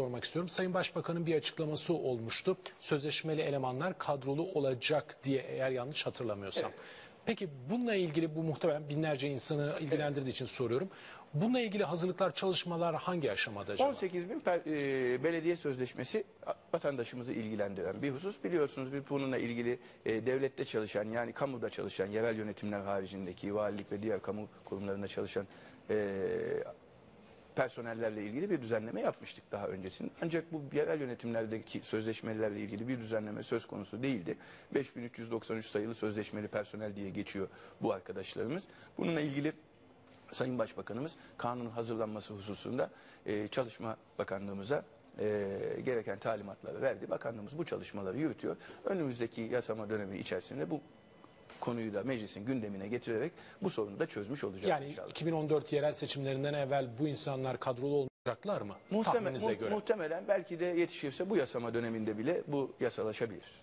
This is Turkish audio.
sormak istiyorum. Sayın Başbakan'ın bir açıklaması olmuştu. Sözleşmeli elemanlar kadrolu olacak diye eğer yanlış hatırlamıyorsam. Peki bununla ilgili bu muhtemelen binlerce insanı ilgilendirdiği için soruyorum. Bununla ilgili hazırlıklar, çalışmalar hangi aşamada acaba? 18 bin per- e, belediye sözleşmesi vatandaşımızı ilgilendiren bir husus. Biliyorsunuz bir bununla ilgili e, devlette çalışan yani kamuda çalışan yerel yönetimler haricindeki valilik ve diğer kamu kurumlarında çalışan e, personellerle ilgili bir düzenleme yapmıştık daha öncesinde. Ancak bu yerel yönetimlerdeki sözleşmelerle ilgili bir düzenleme söz konusu değildi. 5393 sayılı sözleşmeli personel diye geçiyor bu arkadaşlarımız. Bununla ilgili Sayın Başbakanımız kanunun hazırlanması hususunda e, Çalışma Bakanlığımıza e, gereken talimatları verdi. Bakanlığımız bu çalışmaları yürütüyor. Önümüzdeki yasama dönemi içerisinde bu konuyu da meclisin gündemine getirerek bu sorunu da çözmüş olacağız Yani inşallah. 2014 yerel seçimlerinden evvel bu insanlar kadrolu olacaklar mı? Muhtemel, mu- göre. muhtemelen belki de yetişirse bu yasama döneminde bile bu yasalaşabilir.